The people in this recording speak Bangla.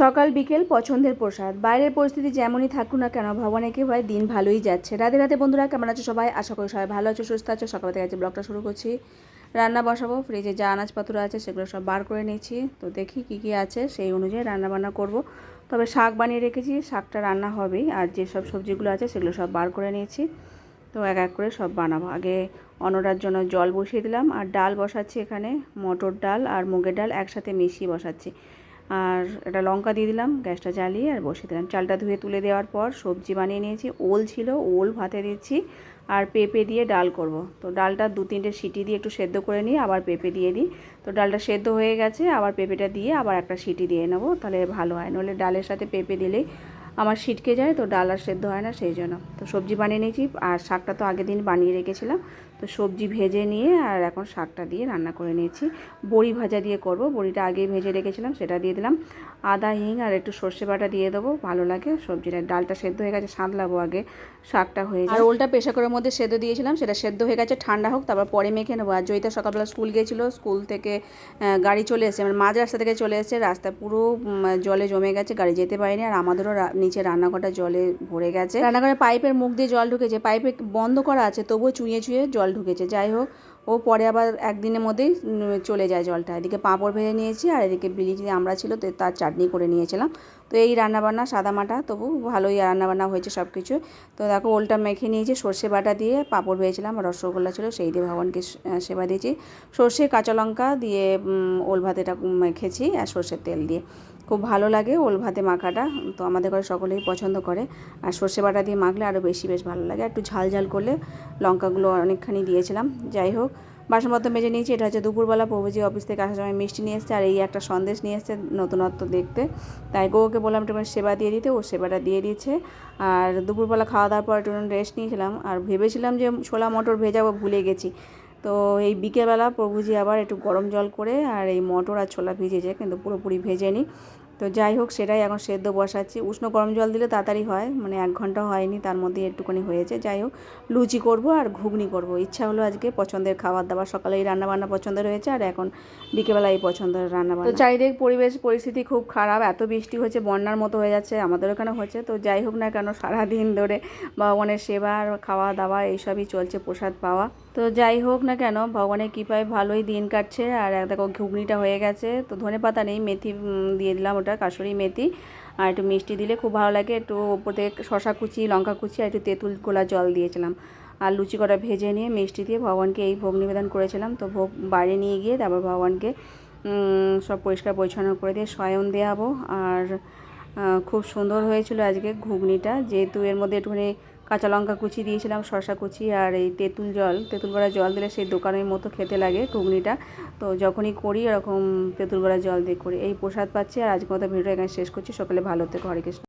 সকাল, বিকেল পছন্দের প্রসাদ। বাইরের পরিস্থিতি যেমনই থাকুক না কেন ভগবানের কি হয় দিন ভালোই যাচ্ছে। রাতে রাতে বন্ধুরা, কেমন আছো সবাই? আশা করি সবাই ভালো আছো, সুস্থ আছো। সকাল থেকে আজকে ব্লগটা শুরু করছি। রান্না বসাবো ফ্রিজে যা আনাজপত্র আছে সেগুলো সব বার করে নিয়েছি। তো দেখি কি কি আছে, সেই অনুযায়ী রান্না বান্না করব। তবে শাক বানিয়ে রেখেছি, শাকটা রান্না হবেই। আর যেসব সবজিগুলো আছে সেগুলো সব বার করে নিয়েছি। তো এক এক করে সব বানাবো। আগে অনরার জন্য জল বসিয়ে দিলাম। আর ডাল বসাচ্ছি এখানে, মটর ডাল আর মুগের ডাল একসাথে মিশিয়ে বসাচ্ছি। আর একটা লঙ্কা দিয়ে দিলাম, গ্যাসটা জ্বালিয়ে আর বসিয়ে দিলাম। চালটা ধুয়ে তুলে দেওয়ার পর সবজি বানিয়ে নিয়েছি। ওল ছিল, ওল ভাতে দিচ্ছি আর পেঁপে দিয়ে ডাল করব। তো ডালটা দু তিনটে সিটি দিয়ে একটু সেদ্ধ করে নিয়ে আবার পেঁপে দিয়ে দিই। তো ডালটা সেদ্ধ হয়ে গেছে, আবার পেঁপেটা দিয়ে আবার একটা সিটি দিয়ে নেব, তাহলে ভালো হয়। নইলে ডালের সাথে পেঁপে দিলেই আমার সিটকে যায়, তো ডাল আর সেদ্ধ হয় না, সেই জন্য। তো সবজি বানিয়ে নিয়েছি, আর শাকটা তো আগের দিন বানিয়ে রেখেছিলাম। তো সবজি ভেজে নিয়ে আর এখন শাকটা দিয়ে রান্না করে নিয়েছি। বড়ি ভাজা দিয়ে করব। বড়িটা আগে ভেজে রেখেছিলাম সেটা দিয়ে দিলাম। আদা হিং আর একটু সর্ষে বাটা দিয়ে দেবো ভালো লাগে। সবজিটা ডালটা সেদ্ধ হয়ে গেছে সাঁতলাবো আগে শাকটা হয়ে আর ওলটা প্রেশার করার মধ্যে সেদ্ধ দিয়েছিলাম সেটা সেদ্ধ হয়ে গেছে ঠান্ডা হোক তারপর পরে মেখে নেব। আর জয়িতা সকালবেলা স্কুল গিয়েছিল স্কুল থেকে গাড়ি চলে এসেছে মানে মাঝ রাস্তা থেকে চলে এসেছে রাস্তা পুরো জলে জমে গেছে গাড়ি যেতে পারেনি আর আমাদেরও নিচে রান্নাঘরটা জলে ভরে গেছে। রান্নাঘরে পাইপের মুখ দিয়ে জল ঢুকেছে পাইপে বন্ধ করা আছে তবুও চুঁয়ে চুঁয়ে জল ঢুকেছে। যাই হোক, ও পরে আবার একদিনের মধ্যেই চলে যায় জলটা। এদিকে পাঁপড় ভেজে নিয়েছি আর এদিকে বিলি যে আমরা ছিল তো তার চাটনি করে নিয়েছিলাম। তো এই রান্নাবান্না সাদা মাটা তবু ভালোই রান্নাবান্না হয়েছে সব কিছু তো দেখো, ওলটা মেখে নিয়েছি, সর্ষে বাটা দিয়ে পাঁপড় ভেজেছিলাম রসগোল্লা ছিল সেই দিয়ে ভগবানকে সেবা দিয়েছি। সর্ষে, কাঁচা লঙ্কা দিয়ে ওল ভাতেটা মেখেছি, আর সর্ষের তেল দিয়ে। খুব ভালো লাগে ওল ভাতে মাখাটা। তো আমাদের ঘরে সকলেই পছন্দ করে। আর সর্ষে বাটা দিয়ে মাখলে আরও বেশি বেশ ভালো লাগে। একটু ঝাল ঝাল করলে লঙ্কাগুলো অনেকখানি দিয়েছিলাম। যাই হোক, বাসনপত্র মেজে নিয়েছি। এটা হচ্ছে দুপুরবেলা প্রভুজি অফিস থেকে আসার সময় মিষ্টি নিয়ে এসছে আর এই একটা সন্দেশ নিয়ে এসছে নতুনত্ব দেখতে। তাই গোকে বললাম একটু সেবা দিয়ে দিতে। ও সেবাটা দিয়ে দিয়েছে আর দুপুরবেলা খাওয়া দাওয়ার পর একটু রেস্ট নিয়েছিলাম। আর ভেবেছিলাম যে ছোলা মটর ভেজাবো ভুলে গেছি। তো এই বিকেলবেলা প্রভুজি আবার একটু গরম জল করে আর এই মটর আর ছোলা ভিজেছে। কিন্তু পুরোপুরি ভেজেনি। তো যাই হোক, সেটাই এখন সেদ্ধ বসাচ্ছি। উষ্ণ গরম জল দিলে তাড়াতাড়ি হয় মানে এক ঘণ্টা হয়নি, তার মধ্যে একটুখানি হয়েছে। যাই হোক, লুচি করব আর ঘুগনি করব। ইচ্ছা হলো আজকে পছন্দের খাবার দাবার। সকালে এই রান্নাবান্না পছন্দ হয়েছে আর এখন বিকেলবেলা এই পছন্দের রান্নাবান্না। তো চারিদিক পরিবেশ, পরিস্থিতি খুব খারাপ। এত বৃষ্টি হচ্ছে বন্যার মতো হয়ে যাচ্ছে, আমাদের ওখানে হচ্ছে। তো যাই হোক না কেন, সারাদিন ধরে ভগবানের সেবা আর খাওয়া দাওয়া এইসবই চলছে প্রসাদ পাওয়া। তো যাই হোক না কেন, ভগবানের কৃপায় ভালোই দিন কাটছে। আর দেখো, ঘুগনিটা হয়ে গেছে। তো ধনে পাতা নেই, মেথি দিয়ে দিলাম ওটা কাসুরি মেথি। আর একটু মিষ্টি দিলে খুব ভালো লাগে। একটু ওপর থেকে শশা কুচি, লঙ্কা কুচি আর একটু তেঁতুল গোলা জল দিয়েছিলাম। আর লুচি কটা ভেজে নিয়ে মিষ্টি দিয়ে ভগবানকে এই ভোগ নিবেদন করেছিলাম। তো ভোগ বাইরে নিয়ে গিয়ে তারপর ভগবানকে সব পরিষ্কার পরিচ্ছন্ন করে দিয়ে শয়ন দেওয়াবো আর খুব সুন্দর হয়েছিল আজকে ঘুগনিটা। যেহেতু এর মধ্যে একটুখানি কাঁচা লঙ্কা কুচি দিয়েছিলাম শশা কুচি আর এই তেঁতুল জল। তেঁতুল গড়া জল দিলে সেই দোকানের মতো খেতে লাগে ঘুগনিটা। তো যখনই করি এরকম তেঁতুল গড়া জল দিয়ে করি। এই প্রসাদ পাচ্ছি আর আজকে মতো ভিডিও এখানে শেষ করছি। সকালে ভালো থেকে। হরে কৃষ্ণ।